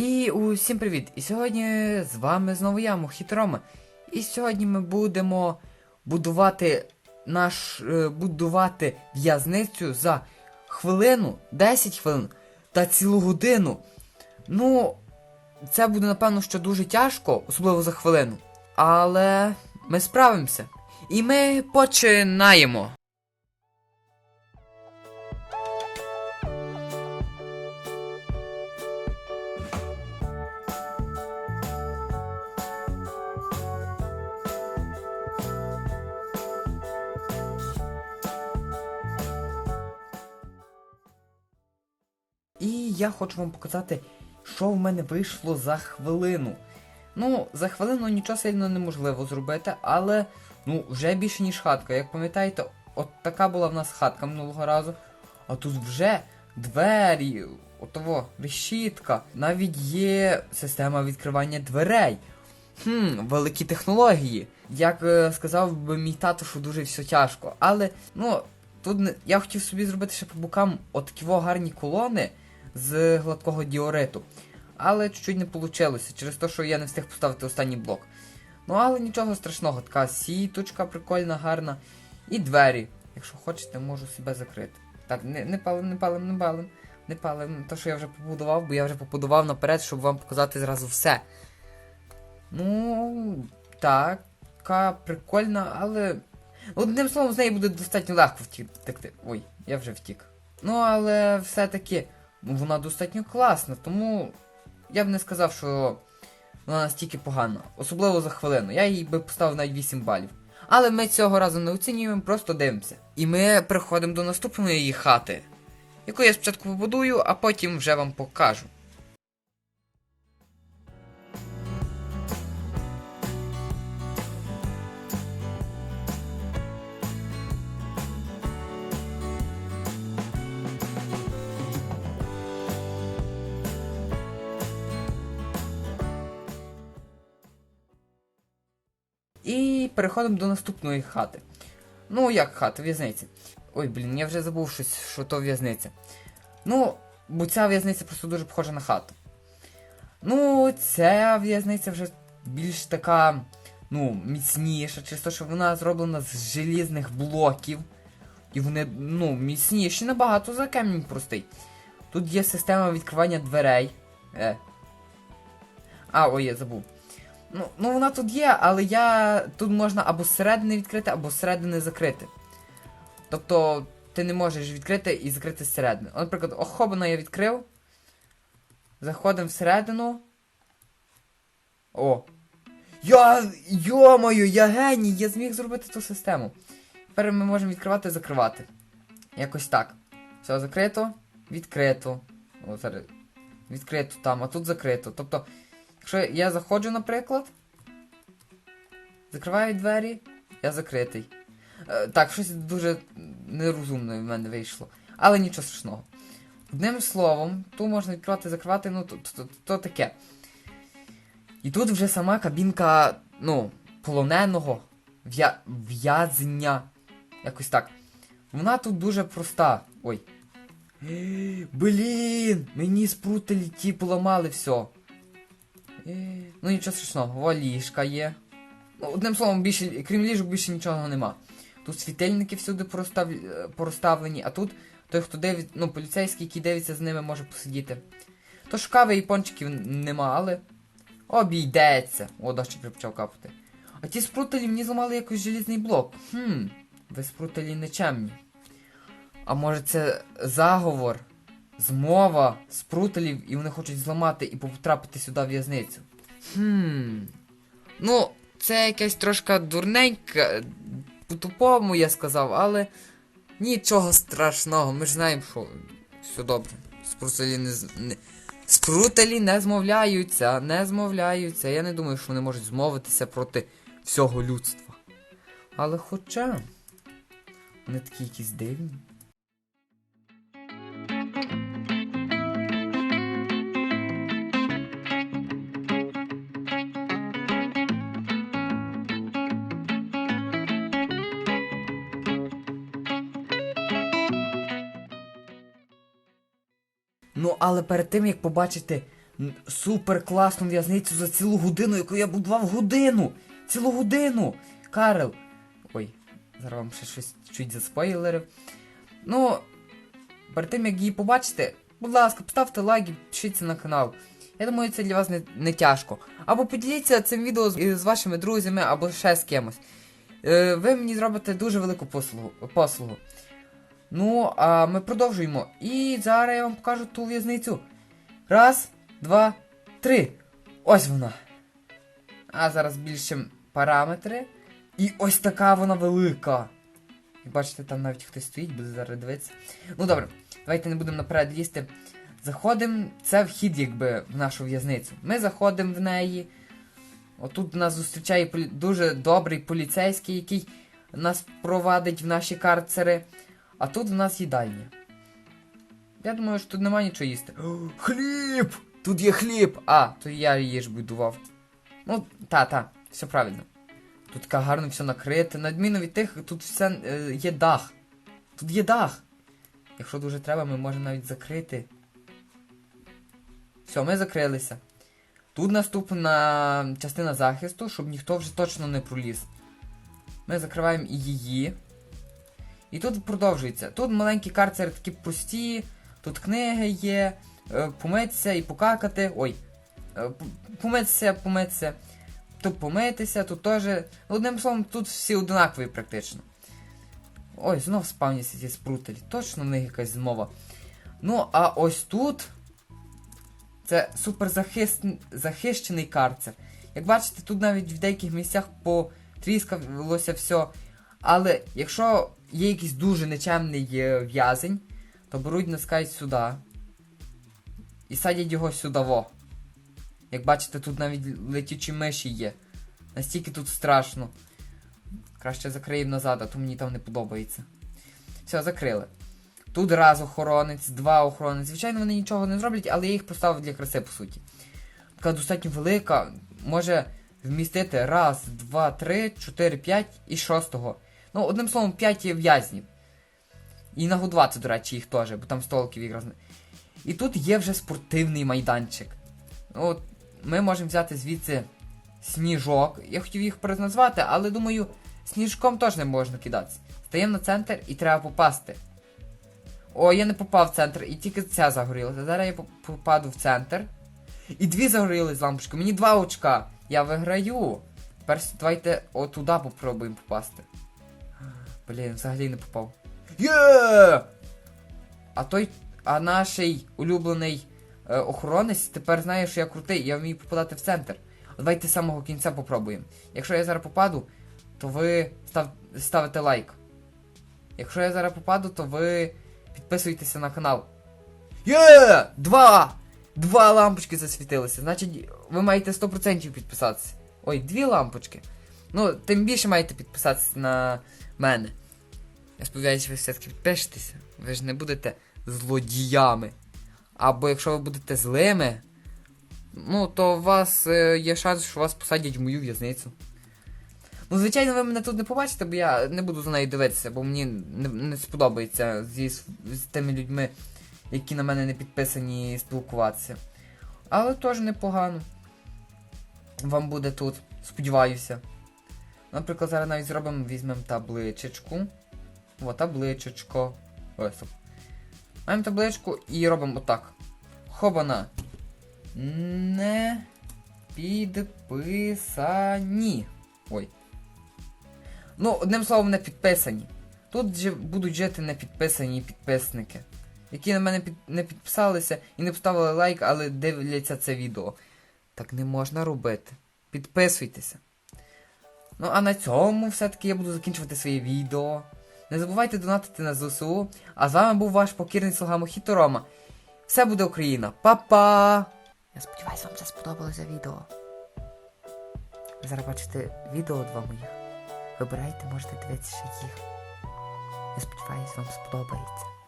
І усім привіт! І сьогодні з вами знову я, Мохітрома. І сьогодні ми будемо будувати наш е, будувати в'язницю за хвилину, 10 хвилин та цілу годину. Ну, це буде, напевно, що дуже тяжко, особливо за хвилину. Але ми справимося. І ми починаємо. І я хочу вам показати, що в мене вийшло за хвилину. Ну, за хвилину нічого сильно неможливо зробити, але ну, вже більше, ніж хатка. Як пам'ятаєте, от така була в нас хатка минулого разу. А тут вже двері, отово, решітка. Навіть є система відкривання дверей. Хм, великі технології. Як е, сказав би мій тато, що дуже все тяжко. Але, ну, тут не... я хотів собі зробити ще по бокам отакі во гарні колони з гладкого діориту. Але чуть-чуть не вийшло, через те, що я не встиг поставити останній блок. Ну, але нічого страшного, така сіточка прикольна, гарна. І двері. Якщо хочете, можу себе закрити. Так, не, не палим, не палим, не палим, не палим. То, що я вже побудував, бо я вже побудував наперед, щоб вам показати зразу все. Ну, така прикольна, але. Одним словом, з неї буде достатньо легко втекти. Ой, я вже втік. Ну, але все-таки вона достатньо класна, тому я б не сказав, що вона настільки погана. Особливо за хвилину. Я їй би поставив навіть 8 балів. Але ми цього разу не оцінюємо, просто дивимося. І ми приходимо до наступної її хати, яку я спочатку побудую, а потім вже вам покажу. І переходимо до наступної хати. Ну, як хата, в'язниця. Ой, блін, я вже забув щось, що то в'язниця. Ну, бо ця в'язниця просто дуже похожа на хату. Ну, ця в'язниця вже більш така, ну, міцніша, через те, що вона зроблена з желізних блоків. І вони, ну, міцніші набагато за камінь простий. Тут є система відкривання дверей. Е. А, ой, я забув. Ну, ну вона тут є, але я. Тут можна або зсередини відкрити, або зсередини закрити. Тобто ти не можеш відкрити і закрити зсередини. Наприклад, охобана я відкрив. Заходимо всередину. О! Я. Йомаю, я геній! Я зміг зробити ту систему. Тепер ми можемо відкривати і закривати. Якось так. Все, закрито, відкрито. О, зараз. Відкрито там, а тут закрито. Тобто. Якщо я заходжу, наприклад, закриваю двері, я закритий. Е, так, щось дуже нерозумне в мене вийшло. Але нічого страшного. Одним словом, тут можна відкривати, закривати, ну то, то, то, то таке. І тут вже сама кабінка, ну, полоненого в'я... в'язня. Якось так. Вона тут дуже проста. Ой. Блін! Мені спрутелі ті поламали все. Ну нічого страшного, о, є. Ну, одним словом, більше, крім ліжок, більше нічого нема. Тут світильники всюди поростав... е, порозставлені, а тут той, хто дивить, ну, поліцейський, який дивиться з ними, може посидіти. Тож кави і пончиків нема, але обійдеться. О, дощ почав капати. А ті спрутелі мені зламали якийсь желізний блок. Хм, ви спрутелі нечемні. А може це заговор? Змова спрутелів, і вони хочуть зламати і потрапити сюди в в'язницю. Хм. Ну, це якась трошка дурненька, по-тупому я сказав, але нічого страшного. Ми ж знаємо, що все добре. Спрутелі не, не... Спрутелі не змовляються, не змовляються. Я не думаю, що вони можуть змовитися проти всього людства. Але хоча. Вони такі якісь дивні. Ну, але перед тим як побачити супер класну в'язницю за цілу годину, яку я будував годину! Цілу годину! Карел! Ой, зараз вам ще щось чуть заспойлерив. Ну, перед тим як її побачите, будь ласка, поставте лайк і підпишіться на канал. Я думаю, це для вас не, не тяжко. Або поділіться цим відео з, з вашими друзями, або ще з кимось. Е, ви мені зробите дуже велику послугу. послугу. Ну, а ми продовжуємо. І зараз я вам покажу ту в'язницю. Раз, два, три. Ось вона. А зараз більше параметри. І ось така вона велика. Як бачите, там навіть хтось стоїть, буде зараз дивитися. Ну добре, давайте не будемо наперед лізти. Заходимо, це вхід, якби, в нашу в'язницю. Ми заходимо в неї. Отут нас зустрічає дуже добрий поліцейський, який нас провадить в наші карцери. А тут в нас їдальня. Я думаю, що тут немає нічого їсти. Хліб! Тут є хліб! А, то я її ж будував. Ну, та, та, все правильно. Тут гарно все накрите. На відміну від тих, тут все е, є дах. Тут є дах. Якщо дуже треба, ми можемо навіть закрити. Все, ми закрилися. Тут наступна частина захисту, щоб ніхто вже точно не проліз. Ми закриваємо і її. І тут продовжується. Тут маленькі карцери такі прості, тут книги є, е, помитися і покакати. Ой. е, Помитися, помитися. Тут помитися, тут теж. Одним словом, тут всі однакові практично. Ой, знов спавняться ці спрутелі. Точно в них якась змова. Ну, а ось тут. Це супер захищений карцер. Як бачите, тут навіть в деяких місцях потріскалося все. Але якщо є якийсь дуже нечемний е, в'язень, то беруть, наскають сюди. І садять його сюди во. Як бачите, тут навіть летючі миші є. Настільки тут страшно. Краще закриємо назад, а то мені там не подобається. Все, закрили. Тут раз охоронець, два охоронець. Звичайно, вони нічого не зроблять, але я їх поставив для краси, по суті. Така достатньо велика, може вмістити раз, два, три, чотири, п'ять і шостого. Ну, одним словом, п'ять є в'язнів. І нагодувати, до речі, їх теж, бо там столиків не- І тут є вже спортивний майданчик. Ну, От, ми можемо взяти звідси сніжок. Я хотів їх переназвати, але думаю, сніжком теж не можна кидатися. Стаємо на центр і треба попасти. О, я не попав в центр, і тільки ця загорілася. Зараз я попаду в центр. І дві загорілись лампочки. Мені два очка. Я виграю. Тепер давайте отуда попробуємо попасти. Блін, взагалі не попав. Є! А той. А наш улюблений е, охоронець тепер знає, що я крутий, я вмію попадати в центр. Давайте з самого кінця попробуємо. Якщо я зараз попаду, то ви став, ставите лайк. Якщо я зараз попаду, то ви підписуйтеся на канал. Є! Два! Два лампочки засвітилися. Значить, ви маєте 100% підписатися. Ой, дві лампочки. Ну, тим більше маєте підписатися на мене. Я сподіваюся, ви все-таки підпишетеся. Ви ж не будете злодіями. Або якщо ви будете злими, ну, то у вас е, є шанс, що вас посадять в мою в'язницю. Ну, звичайно, ви мене тут не побачите, бо я не буду за нею дивитися, бо мені не, не сподобається зі, з тими людьми, які на мене не підписані, спілкуватися. Але теж непогано. Вам буде тут, сподіваюся. Наприклад, зараз навіть зробимо, візьмемо табличечку. О, табличечко. Ой. Маємо табличку і робимо отак. Хобана. Не підписані. Ой. Ну, одним словом, не підписані. Тут же будуть жити непідписані підписники, які на мене під... не підписалися і не поставили лайк, але дивляться це відео. Так не можна робити. Підписуйтеся. Ну, а на цьому все-таки я буду закінчувати своє відео. Не забувайте донатити на ЗСУ. А з вами був ваш покірний слуга Мохіто Рома. Все буде Україна. Па-па! Я сподіваюся, вам це сподобалося відео. Зараз бачите відео два моїх. Вибирайте, можете дивитися їх. Я сподіваюся, вам сподобається.